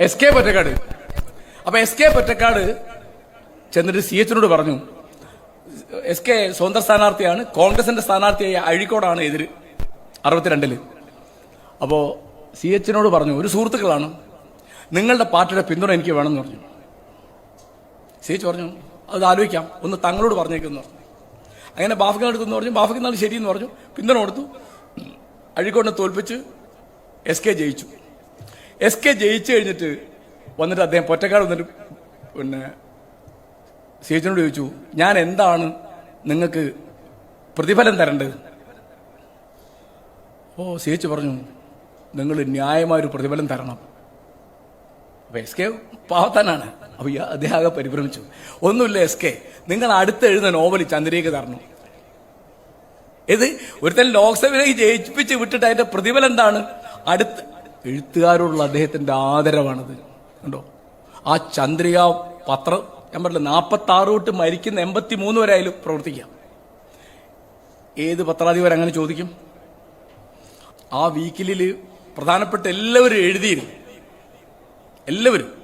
S K Pottekkatt അപ്പൊ S K Pottekkatt ചെന്നിട്ട് C എച്ചിനോട് പറഞ്ഞു എസ് കെ സ്വതന്ത്ര സ്ഥാനാർത്ഥിയാണ് കോൺഗ്രസിന്റെ സ്ഥാനാർത്ഥിയായ അഴിക്കോടാണ് എതിര്. അറുപത്തിരണ്ടിൽ. അപ്പോ സി എച്ചിനോട് പറഞ്ഞു ഒരു സുഹൃത്തുക്കളാണ്. നിങ്ങളുടെ പാർട്ടിയുടെ പിന്തുണ എനിക്ക് വേണമെന്ന് പറഞ്ഞു. സി എച്ച് പറഞ്ഞു അത് ആലോചിക്കാം. ഒന്ന് തങ്ങളോട് പറഞ്ഞേക്കുന്നു പറഞ്ഞു. അങ്ങനെ ബാഫിക്കിന് എടുത്തെന്ന് പറഞ്ഞു ബാഫിക്ക് നാൾ ശരിയെന്ന് പറഞ്ഞു. പിന്തുണ കൊടുത്തു. അഴിക്കോടിനെ തോൽപ്പിച്ച് എസ് കെ ജയിച്ചു. എസ് കെ ജയിച്ചു കഴിഞ്ഞിട്ട് വന്നിട്ട് അദ്ദേഹം പൊറ്റക്കാട് വന്നിട്ട് പിന്നെ സി ചോദിച്ചു ഞാൻ എന്താണ് നിങ്ങൾക്ക് പ്രതിഫലം തരേണ്ടത്? ഓ സി എച്ച് പറഞ്ഞു നിങ്ങൾ ന്യായമായ ഒരു പ്രതിഫലം തരണം. അപ്പൊ എസ് കെ പാവത്താനാണ്. അപ്പൊ അദ്ദേഹം ആകെ പരിഭ്രമിച്ചു. ഒന്നുമില്ല എസ് കെ നിങ്ങൾ അടുത്ത് എഴുതുന്ന നോവൽ ചന്ദ്രയ്ക്ക് തരണം. ഇത് ഒരുത്തൻ ലോക്സഭയിലേക്ക് ജയിപ്പിച്ച് വിട്ടിട്ട് അതിന്റെ പ്രതിഫലം എന്താണ്? അടുത്ത് എഴുത്തുകാരോടുള്ള അദ്ദേഹത്തിന്റെ ആദരവാണത്. കണ്ടോ? ആ ചന്ദ്രിക പത്രം ഞാൻ പറഞ്ഞില്ല നാൽപ്പത്തി ആറ് തൊട്ട് മരിക്കുന്ന എൺപത്തി മൂന്ന് വരെ ആയാലും പ്രവർത്തിക്കാം ഏത് പത്രാധിപർ അങ്ങനെ ചോദിക്കും? ആ വീക്കിലിൽ പ്രധാനപ്പെട്ട എല്ലാവരും എഴുതിയിരുന്നു. എല്ലാവരും.